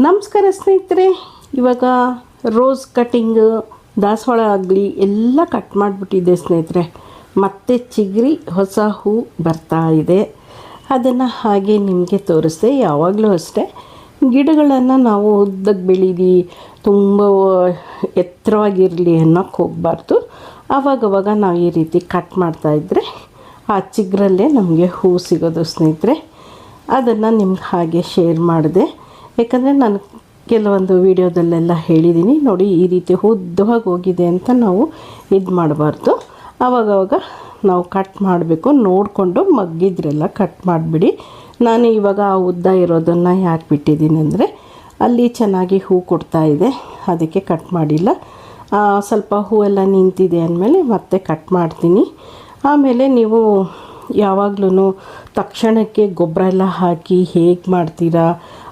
ನಮಸ್ಕಾರ ಸ್ನೇಹಿತರೆ, ಇವಾಗ ರೋಸ್ ಕಟಿಂಗ್ ದಾಸವಾಳ ಆಗಲಿ ಎಲ್ಲ ಕಟ್ ಮಾಡಿಬಿಟ್ಟಿದ್ದೆ ಸ್ನೇಹಿತರೆ. ಮತ್ತೆ ಚಿಗುರಿ ಹೊಸ ಹೂ ಬರ್ತಾ ಇದೆ. ಅದನ್ನು ಹಾಗೆ ನಿಮಗೆ ತೋರಿಸ್ದೆ, ಯಾವಾಗಲೂ ಅಷ್ಟೇ. ಗಿಡಗಳನ್ನು ನಾವು ಉದ್ದಕ್ಕೆ ಬೆಳೀಲಿ ತುಂಬ ಎತ್ತರವಾಗಿರಲಿ ಅನ್ನೋಕ್ಕೆ ಹೋಗಬಾರ್ದು. ಆವಾಗವಾಗ ನಾವು ಈ ರೀತಿ ಕಟ್ ಮಾಡ್ತಾಯಿದ್ರೆ ಆ ಚಿಗ್ರಲ್ಲೇ ನಮಗೆ ಹೂ ಸಿಗೋದು ಸ್ನೇಹಿತರೆ. ಅದನ್ನು ನಿಮ್ಗೆ ಹಾಗೆ ಶೇರ್ ಮಾಡಿದೆ. ಯಾಕಂದರೆ ನಾನು ಕೆಲವೊಂದು ವಿಡಿಯೋದಲ್ಲೆಲ್ಲ ಹೇಳಿದ್ದೀನಿ ನೋಡಿ, ಈ ರೀತಿ ಉದ್ದವಾಗಿ ಹೋಗಿದೆ ಅಂತ ನಾವು ಇದು ಮಾಡಬಾರ್ದು. ಆವಾಗವಾಗ ನಾವು ಕಟ್ ಮಾಡಬೇಕು. ನೋಡಿಕೊಂಡು ಮಗ್ಗಿದ್ರೆಲ್ಲ ಕಟ್ ಮಾಡಿಬಿಡಿ. ನಾನು ಇವಾಗ ಆ ಉದ್ದ ಇರೋದನ್ನು ಯಾಕೆ ಬಿಟ್ಟಿದ್ದೀನಿ ಅಂದರೆ, ಅಲ್ಲಿ ಚೆನ್ನಾಗಿ ಹೂ ಕೊಡ್ತಾ ಇದೆ. ಅದಕ್ಕೆ ಕಟ್ ಮಾಡಿಲ್ಲ. ಸ್ವಲ್ಪ ಹೂವೆಲ್ಲ ನಿಂತಿದೆ ಅಂದಮೇಲೆ ಮತ್ತೆ ಕಟ್ ಮಾಡ್ತೀನಿ. ಆಮೇಲೆ ನೀವು ಯಾವಾಗ್ಲೂ ತಕ್ಷಣಕ್ಕೆ ಗೊಬ್ಬರ ಎಲ್ಲ ಹಾಕಿ ಹೇಗೆ ಮಾಡ್ತೀರಾ?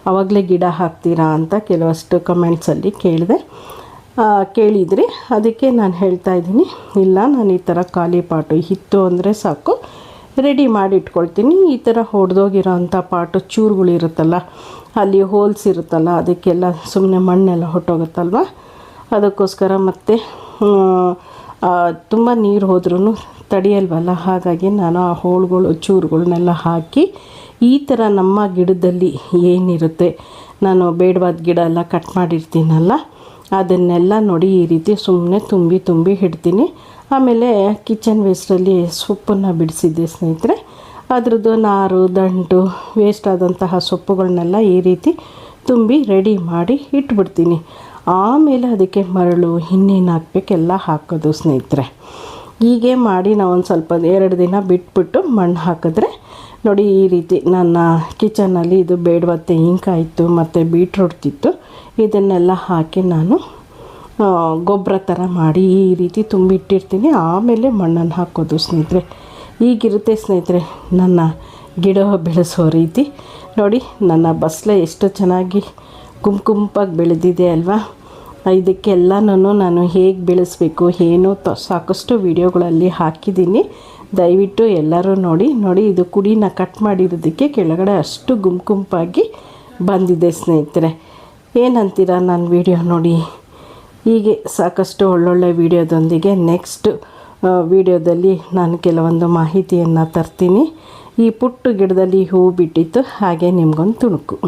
ಆವಾಗಲೇ ಗಿಡ ಹಾಕ್ತೀರಾ ಅಂತ ಕೆಲವಷ್ಟು ಕಮೆಂಟ್ಸಲ್ಲಿ ಕೇಳಿದೆ. ಕೇಳಿದ್ರಿ. ಅದಕ್ಕೆ ನಾನು ಹೇಳ್ತಾ ಇದ್ದೀನಿ, ಇಲ್ಲ, ನಾನು ಈ ಥರ ಖಾಲಿ ಪಾಟು, ಹಿತ್ತು ಅಂದರೆ ಸಾಕು. ರೆಡಿ ಮಾಡಿ ಇಟ್ಕೊಳ್ತೀನಿ. ಈ ಥರ ಹೊಡೆದೋಗಿರೋ ಅಂಥ ಪಾಟು ಚೂರುಗಳಿರುತ್ತಲ್ಲ ಅಲ್ಲಿ ಹೋಲ್ಸ್ ಇರುತ್ತಲ್ಲ, ಅದಕ್ಕೆಲ್ಲ ಸುಮ್ಮನೆ ಮಣ್ಣೆಲ್ಲ ಹೊಟ್ಟೋಗುತ್ತಲ್ವ ಅದಕ್ಕೋಸ್ಕರ ಮತ್ತೆ ತುಂಬ ನೀರು ಹೋದ್ರೂ ತಡೆಯಲ್ವಲ್ಲ? ಹಾಗಾಗಿ ನಾನು ಆ ಹೋಳುಗಳು ಚೂರುಗಳನ್ನೆಲ್ಲ ಹಾಕಿ ಈ ಥರ ನಮ್ಮ ಗಿಡದಲ್ಲಿ ಏನಿರುತ್ತೆ, ನಾನು ಬೇಡವಾದ ಗಿಡ ಎಲ್ಲ ಕಟ್ ಮಾಡಿರ್ತೀನಲ್ಲ, ಅದನ್ನೆಲ್ಲ ನೋಡಿ ಈ ರೀತಿ ಸುಮ್ಮನೆ ತುಂಬಿ ತುಂಬಿ ಇಡ್ತೀನಿ. ಆಮೇಲೆ ಕಿಚನ್ ವೇಸ್ಟಲ್ಲಿ ಸೊಪ್ಪನ್ನು ಬಿಡಿಸಿದ್ದೆ ಸ್ನೇಹಿತರೆ. ಅದರದ್ದು ನಾರು, ದಂಟು ವೇಸ್ಟ್ ಆದಂತಹ ಸೊಪ್ಪುಗಳನ್ನೆಲ್ಲ ಈ ರೀತಿ ತುಂಬಿ ರೆಡಿ ಮಾಡಿ ಇಟ್ಬಿಡ್ತೀನಿ. ಆಮೇಲೆ ಅದಕ್ಕೆ ಮರಳು ಇನ್ನೇನು ಹಾಕ್ಬೇಕೆಲ್ಲ ಹಾಕೋದು ಸ್ನೇಹಿತರೆ. ಹೀಗೆ ಮಾಡಿ ನಾವು ಒಂದು ಸ್ವಲ್ಪ ಎರಡು ದಿನ ಬಿಟ್ಬಿಟ್ಟು ಮಣ್ಣು ಹಾಕಿದ್ರೆ ನೋಡಿ ಈ ರೀತಿ ನನ್ನ ಕಿಚನಲ್ಲಿ ಇದು ಬೇಡವ ತೆಂಗಿನಕಾಯಿ ಇತ್ತು ಮತ್ತು ಬೀಟ್ರೂಟ್ ಇತ್ತು ಇದನ್ನೆಲ್ಲ ಹಾಕಿ ನಾನು ಗೊಬ್ಬರ ಥರ ಮಾಡಿ ಈ ರೀತಿ ತುಂಬಿಟ್ಟಿರ್ತೀನಿ. ಆಮೇಲೆ ಮಣ್ಣನ್ನು ಹಾಕೋದು ಸ್ನೇಹಿತರೆ. ಈಗಿರುತ್ತೆ ಸ್ನೇಹಿತರೆ ನನ್ನ ಗಿಡ ಬೆಳೆಸೋ ರೀತಿ. ನೋಡಿ ನನ್ನ ಬಸ್ಲೆ ಎಷ್ಟು ಚೆನ್ನಾಗಿ ಗುಂಪು ಗುಂಪಾಗಿ ಬೆಳೆದಿದೆ ಅಲ್ವಾ? ಇದಕ್ಕೆಲ್ಲನೂ ನಾನು ಹೇಗೆ ಬೆಳೆಸಬೇಕು, ಏನು ತ, ಸಾಕಷ್ಟು ವಿಡಿಯೋಗಳಲ್ಲಿ ಹಾಕಿದ್ದೀನಿ. ದಯವಿಟ್ಟು ಎಲ್ಲರೂ ನೋಡಿ ನೋಡಿ ಇದು ಕುಡಿನ ಕಟ್ ಮಾಡಿರೋದಕ್ಕೆ ಕೆಳಗಡೆ ಅಷ್ಟು ಗುಂಪು ಗುಂಪಾಗಿ ಬಂದಿದೆ ಸ್ನೇಹಿತರೆ. ಏನಂತೀರ ನಾನು ವಿಡಿಯೋ ನೋಡಿ? ಹೀಗೆ ಸಾಕಷ್ಟು ಒಳ್ಳೊಳ್ಳೆ ವಿಡಿಯೋದೊಂದಿಗೆ ನೆಕ್ಸ್ಟ್ ವಿಡಿಯೋದಲ್ಲಿ ನಾನು ಕೆಲವೊಂದು ಮಾಹಿತಿಯನ್ನು ತರ್ತೀನಿ. ಈ ಪುಟ್ಟು ಗಿಡದಲ್ಲಿ ಹೂ ಬಿಟ್ಟಿತ್ತು, ಹಾಗೆ ನಿಮಗೊಂದು ತುಣುಕು.